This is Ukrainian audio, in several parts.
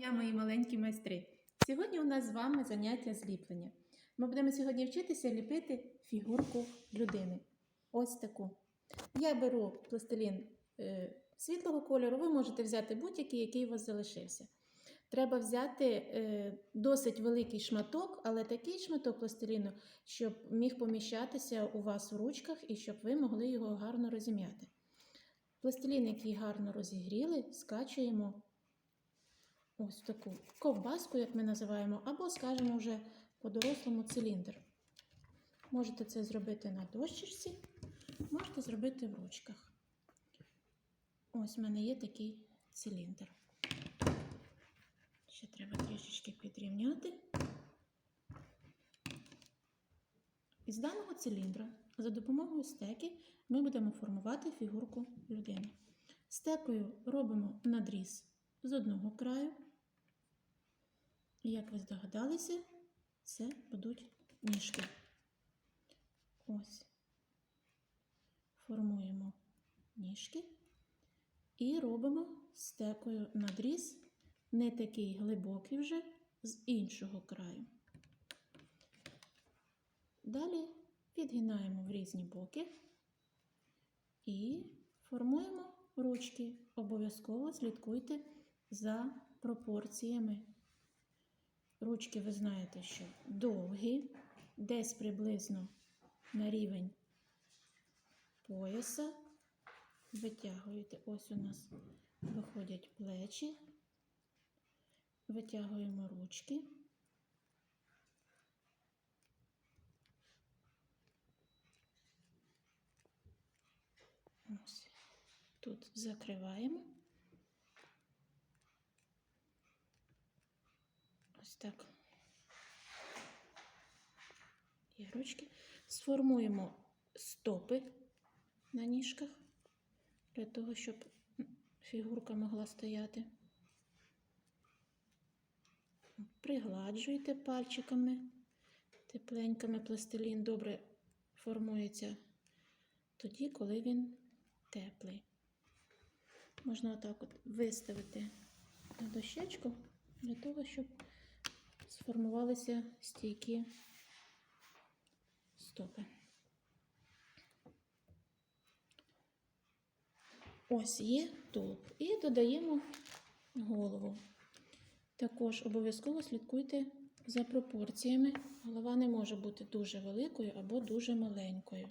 Я мої маленькі майстри. Сьогодні у нас з вами заняття зліплення. Ми будемо сьогодні вчитися ліпити фігурку людини. Ось таку. Я беру пластилін е, світлого кольору, ви можете взяти будь-який, який у вас залишився. Треба взяти е, досить великий шматок, але такий шматок пластиліну, щоб міг поміщатися у вас в ручках і щоб ви могли його гарно розім'яти. Пластилін, який гарно розігріли, скачуємо ось таку ковбаску, як ми називаємо, або, скажімо, вже по-дорослому циліндр. Можете це зробити на дощечці, можете зробити в ручках. Ось в мене є такий циліндр. Ще треба трішечки підрівняти. Із даного циліндра за допомогою стеки ми будемо формувати фігурку людини. Стекою робимо надріз з одного краю. Як ви здогадалися, це будуть ніжки. Ось. Формуємо ніжки і робимо стекою надріз, не такий глибокий вже з іншого краю. Далі підгинаємо в різні боки і формуємо ручки. Обов'язково слідкуйте за пропорціями. Ручки, ви знаєте, що довгі, десь приблизно на рівень пояса. Витягуєте, ось у нас виходять плечі, витягуємо ручки. Ось. Тут закриваємо. Ось так. І ручки. Сформуємо стопи на ніжках для того, щоб фігурка могла стояти. Пригладжуйте пальчиками, тепленькими пластилін добре формується тоді, коли він теплий. Можна отак от виставити на дощечку для того, щоб сформувалися стійкі стопи. Ось є тулуб. І додаємо голову. Також обов'язково слідкуйте за пропорціями. Голова не може бути дуже великою або дуже маленькою.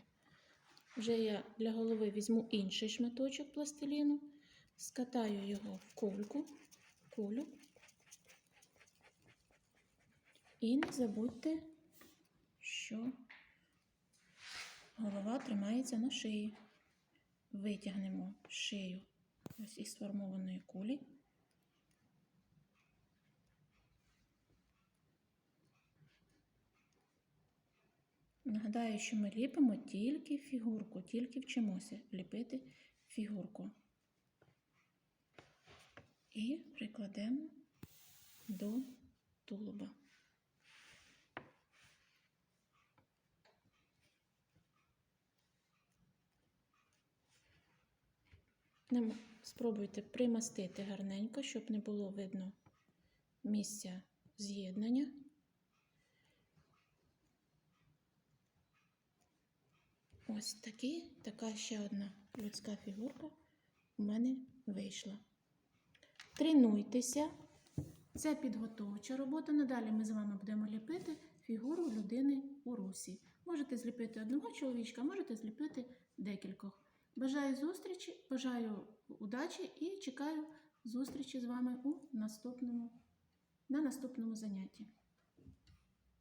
Вже я для голови візьму інший шматочок пластиліну, скатаю його в кульку, кулю. І не забудьте, що голова тримається на шиї. Витягнемо шию ось із сформованої кулі. Нагадаю, що ми ліпимо тільки фігурку, тільки вчимося ліпити фігурку. І прикладемо до тулуба. Спробуйте примастити гарненько, щоб не було видно місця з'єднання. Ось такі, така ще одна людська фігурка у мене вийшла. Тренуйтеся. Це підготовча робота. Надалі ми з вами будемо ліпити фігуру людини у русі. Можете зліпити одного чоловічка, можете зліпити декількох. Бажаю зустрічі, бажаю удачі і чекаю зустрічі з вами у наступному, на наступному занятті.